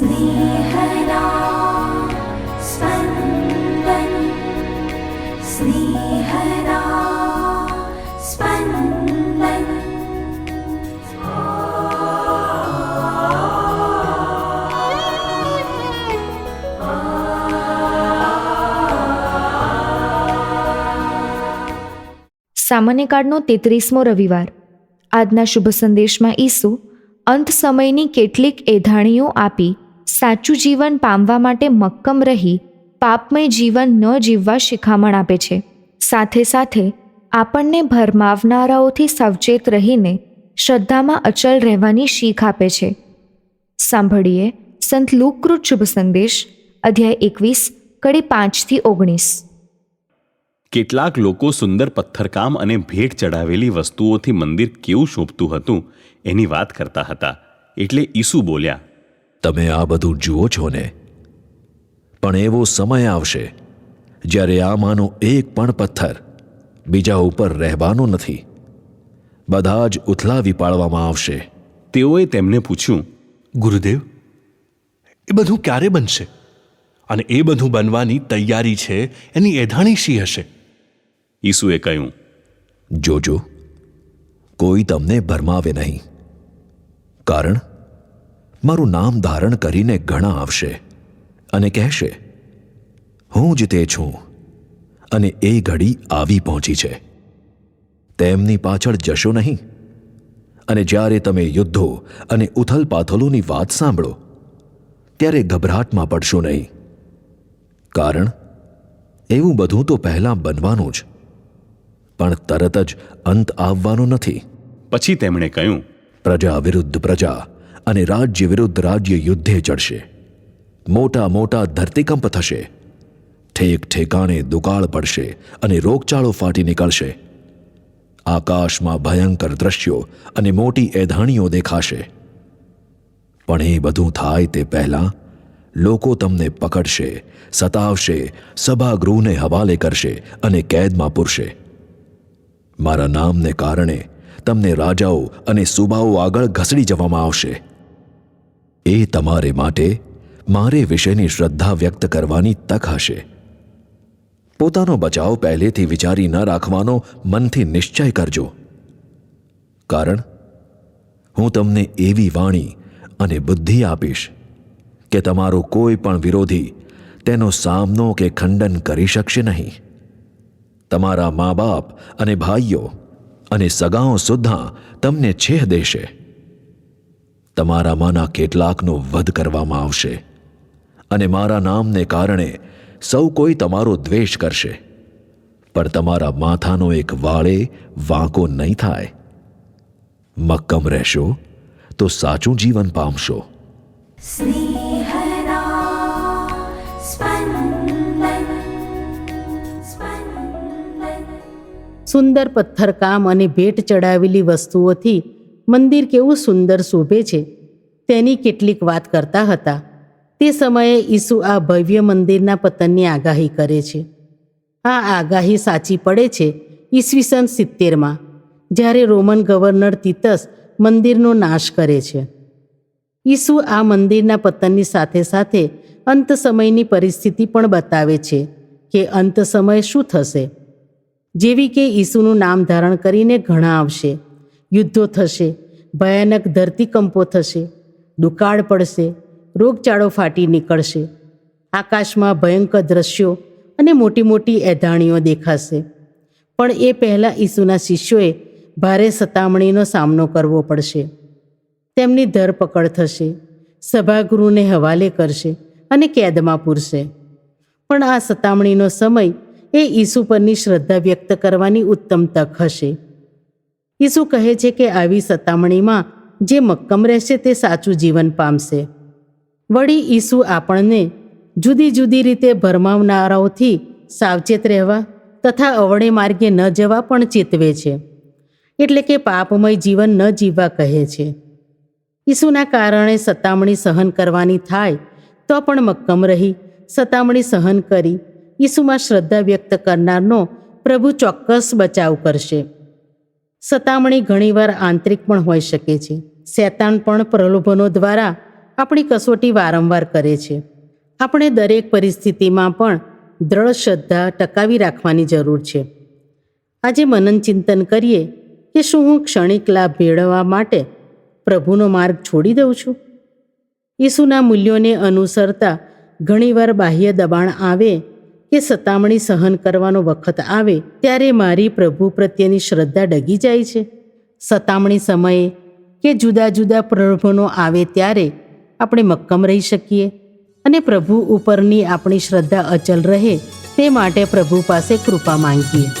स्नेहदा स्पन्दन् स्नेहदा स्पन्दन् સામાન્ય કાળનો તેત્રીસમો રવિવાર આજના શુભ સંદેશમાં ઈસુ અંત સમયની કેટલીક એધાણીઓ આપી સાચું જીવન પામવા માટે મક્કમ રહી, પાપમય જીવન ન જીવવા શિખામણ આપે છે. સાથે સાથે, આપણને ભરમાવનારાઓથી સાવચેત રહીને શ્રદ્ધામાં અચલ રહેવાની શીખ આપે છે. સાંભળીએ સંત લુકૃત શુભ સંદેશ, અધ્યાય એકવીસ, કડી પાંચથી ઓગણીસ. કેટલાક લોકો સુંદર પથ્થરકામ અને ભેટ ચડાવેલી વસ્તુઓથી મંદિર કેવું શોભતું હતું, એની વાત કરતા હતા. એટલે ઈસુ બોલ્યા તમે આ બધું જુઓ છો ને? પણ એવો સમય આવશે જ્યારે આમાંનો એક પણ પથ્થર બીજા ઉપર રહેવાનો નથી. બધા જ ઉથલાવી પાડવામાં આવશે. તેઓએ તેમને પૂછ્યું ગુરુદેવ એ બધું ક્યારે બનશે? અને એ બધું બનવાની તૈયારી છે એની એધાણી શી હશે? ઈસુએ કહ્યું જોજો કોઈ તમને ભરમાવે નહીં. કારણ મારું નામ ધારણ કરીને ઘણા આવશે અને કહેશે હું જ તે છું. અને એ ઘડી આવી પહોંચી છે. તેમની પાછળ જશો નહીં. અને જ્યારે તમે યુદ્ધો અને ઉથલપાથલોની વાત સાંભળો ત્યારે ગભરાટમાં પડશો નહીં. કારણ એવું બધું તો પહેલાં બનવાનું જ પણ તરત જ અંત આવવાનો નથી. પછી તેમણે કહ્યું પ્રજા વિરુદ્ધ પ્રજા અને રાજ્ય વિરુદ્ધ રાજ્ય યુદ્ધે ચડશે મોટા મોટા ધરતીકંપ થશે. ઠેક ઠેકાણે દુકાળ પડશે અને રોગચાળો ફાટી નીકળશે. આકાશમાં ભયંકર દ્રશ્યો અને મોટી એધાણીઓ દેખાશે. પણ એ બધું થાય તે પહેલાં લોકો તમને પકડશે, સતાવશે, સભાગૃહને હવાલે કરશે અને કેદમાં પૂરશે. મારા નામને કારણે તમને રાજાઓ અને સુબાઓ આગળ ઘસડી જવામાં આવશે. એ તમારે માટે મારે વિશેની શ્રદ્ધા વ્યક્ત કરવાની તક હશે. પોતાનો બચાવ પહેલેથી વિચારી ન રાખવાનો મનથી નિશ્ચય કરજો. કારણ, હું તમને એવી વાણી અને બુદ્ધિ આપીશ કે તમારો કોઈ પણ વિરોધી તેનો સામનો કે ખંડન કરી શકશે નહીં. તમારા મા બાપ અને ભાઈઓ અને સગાઓ સુદ્ધા તમને છેહ દેશે. તમારામાંના કેટલાકનો વધ કરવામાં આવશે. અને મારા નામને કારણે સૌ કોઈ તમારો દ્વેષ કરશે. પણ તમારા માથાનો એક વાળે વાંકો નહીં થાય. મક્કમ રહેશો તો સાચું જીવન પામશો. સુંદર પથ્થરકામ અને ભેટ ચડાવેલી વસ્તુઓથી મંદિર કેવું સુંદર શોભે છે, તેની કેટલીક વાત કરતા હતા. તે સમયે ઈસુ આ ભવ્ય મંદિરના પતનની આગાહી કરે છે. આ આગાહી સાચી પડે છે ઈસવીસન સિત્તેરમાં, જ્યારે રોમન ગવર્નર તિતસ મંદિરનો નાશ કરે છે. ઈસુ આ મંદિરના પતનની સાથે સાથે અંત સમયની પરિસ્થિતિ પણ બતાવે છે કે અંત સમય શું થશે. જેવી કે ઈસુનું નામ ધારણ કરીને ઘણા આવશે. યુદ્ધો થશે, ભયાનક ધરતીકંપો થશે, દુકાળ પડશે, રોગચાળો ફાટી નીકળશે. આકાશમાં ભયંકર દ્રશ્યો અને મોટી મોટી એધાણીઓ દેખાશે. પણ એ પહેલાં ઈસુના શિષ્યોએ ભારે સતામણીનો સામનો કરવો પડશે. તેમની ધરપકડ થશે, સભાગૃહને હવાલે કરશે અને કેદમાં પૂરશે. પણ આ સતામણીનો સમય એ ઈસુ પરની શ્રદ્ધા વ્યક્ત કરવાની ઉત્તમ તક હશે. ઈસુ કહે છે કે આવી સતામણીમાં જે મક્કમ રહેશે તે સાચું જીવન પામશે. વળી ઈસુ આપણને જુદી જુદી રીતે ભરમાવનારાઓથી સાવચેત રહેવા તથા અવળે માર્ગે ન જવા પણ ચેતવે છે. એટલે કે પાપમય જીવન ન જીવવા કહે છે. ઈસુના કારણે સતામણી સહન કરવાની થાય તો પણ મક્કમ રહી, સતામણી સહન કરી ઈસુમાં શ્રદ્ધા વ્યક્ત કરનારનો પ્રભુ ચોક્કસ બચાવ કરશે. સતામણી ઘણીવાર આંતરિક પણ હોઈ શકે છે. શેતાન પણ પ્રલોભનો દ્વારા આપણી કસોટી વારંવાર કરે છે. આપણે દરેક પરિસ્થિતિમાં પણ દ્રઢ શ્રદ્ધા ટકાવી રાખવાની જરૂર છે. આજે મનન ચિંતન કરીએ કે શું હું ક્ષણિક લાભ મેળવવા માટે પ્રભુનો માર્ગ છોડી દઉં છું? ઈસુના મૂલ્યોને અનુસરતા ઘણીવાર બાહ્ય દબાણ આવે કે સતામણી સહન કરવાનો વખત આવે ત્યારે મારી પ્રભુ પ્રત્યેની શ્રદ્ધા ડગી જાય છે. સતામણી સમયે કે જુદા જુદા પ્રલોભનો આવે ત્યારે આપણે મક્કમ રહી શકીએ અને પ્રભુ ઉપરની આપણી શ્રદ્ધા અચલ રહે તે માટે પ્રભુ પાસે કૃપા માંગીએ.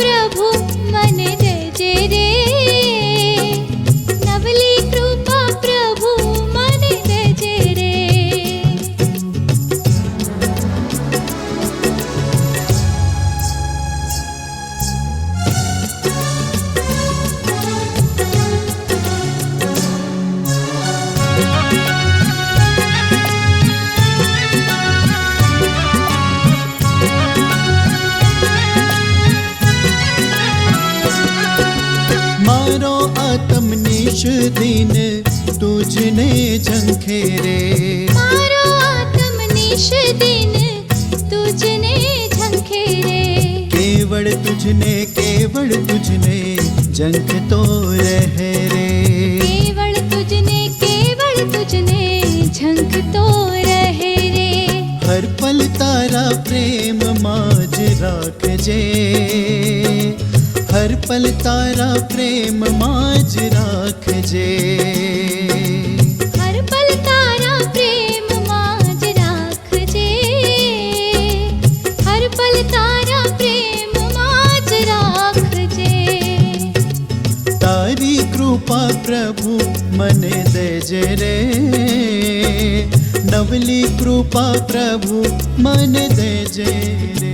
प्रभु मन આત્મનિશ દિન તુજને ઝંખે રે મારો આત્મનિશ દિન તુજને ઝંખે રે કેવળ તુજને કેવળ તુજને ઝંખતો રહે રે કેવળ તુજને કેવળ તુજને ઝંખતો રહે રે હર પલ તારા પ્રેમમાં જ રાખજે હર પલ તારા પ્રેમમાં જ રાખજે. હર પલ તારા પ્રેમમાં જ રાખજે. હર પલ તારા પ્રેમમાં જ રાખજે. તારી કૃપા પ્રભુ મને દેજે રે. નવલી કૃપા પ્રભુ મને દેજે રે.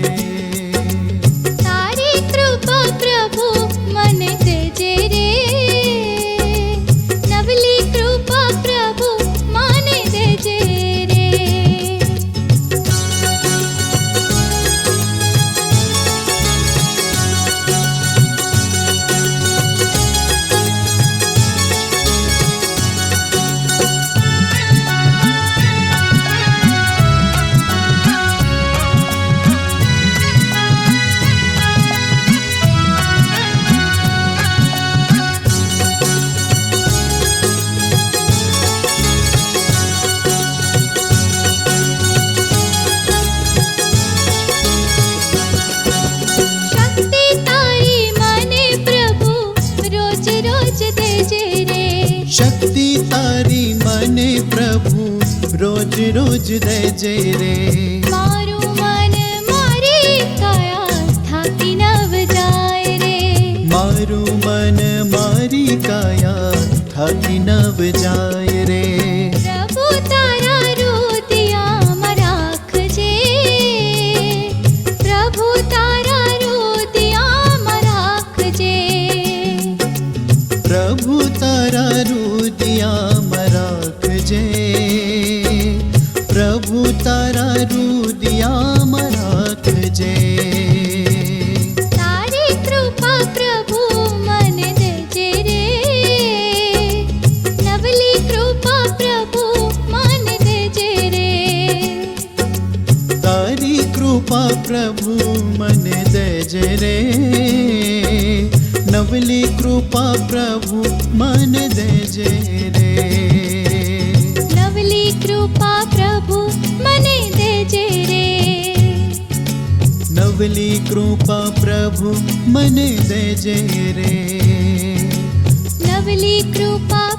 રોજ રોજ દેજે રે. મારું મન મારી કાયા થાકી નવ જાય રે. મારું મન મારી કાયા થાકી નવ જાય રે. નવલી કૃપા પ્રભુ મને દેજે રે. નવલી કૃપા